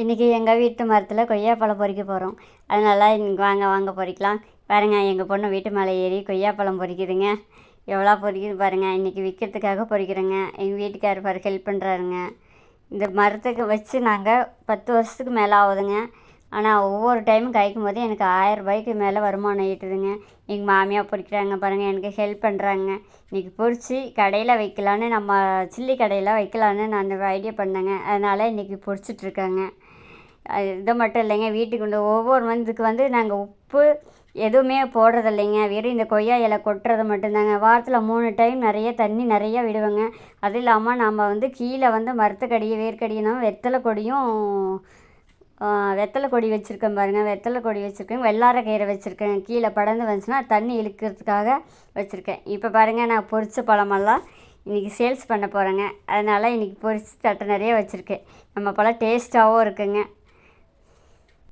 இன்றைக்கி எங்கள் வீட்டு மரத்தில் கொய்யாப்பழம் பொறிக்க போகிறோம் அதனால் இன்னைக்கு வாங்க வாங்க பொறிக்கலாம். பாருங்க எங்கள் பொண்ணு வீட்டு மேலே ஏறி கொய்யாப்பழம் பொறிக்குதுங்க. எவ்வளோ பொறிக்குது பாருங்கள் இன்றைக்கி விற்கிறதுக்காக பொறிக்கிறேங்க. எங்கள் வீட்டுக்காரர் பாரு ஹெல்ப் பண்ணுறாருங்க இந்த மரத்துக்கு வச்சு நாங்கள் பத்து வருஷத்துக்கு மேலே ஆகுதுங்க. ஆனால் ஒவ்வொரு டைமும் கைக்கும் போது எனக்கு ஆயிரம் ரூபாய்க்கு மேலே வருமானம் ஈட்டுதுங்க. எங்கள் மாமியார் பொறிக்கிறாங்க பாருங்கள் எனக்கு ஹெல்ப் பண்ணுறாங்க இன்றைக்கி பொறிச்சு கடையில் வைக்கலான்னு நம்ம சில்லி கடையில் வைக்கலான்னு நான் அந்த ஐடியா பண்ணேங்க. அதனால் இன்றைக்கி பொறிச்சிட்ருக்காங்க இது மட்டும் இல்லைங்க வீட்டுக்கு உண்டு ஒவ்வொரு மந்த்துக்கு வந்து நாங்கள் உப்பு எதுவுமே போடுறதில்லைங்க வெறும் இந்த கொய்யா இலை கொட்டுறது மட்டும்தாங்க. வாரத்தில் மூணு டைம் நிறைய தண்ணி நிறைய விடுவேங்க. அது இல்லாமல் நம்ம வந்து கீழே வந்து மரத்துக்கடியை வேர்க்கடியினா வெத்தலை கொடியும் வெத்தலை கொடி வச்சுருக்கேன் பாருங்கள் வெத்தலை கொடி வச்சுருக்கேன். வெள்ளார கீரை வச்சுருக்கேன். கீழே படர்ந்து வந்துச்சுன்னா தண்ணி இழுக்கிறதுக்காக வச்சுருக்கேன். இப்போ பாருங்கள் நான் பொரித்த பழமெல்லாம் இன்றைக்கி சேல்ஸ் பண்ண போகிறேங்க அதனால் இன்றைக்கி பொரிச்சு தட்டை நிறைய வச்சுருக்கேன். நம்ம பழம் டேஸ்ட்டாகவும் இருக்குங்க.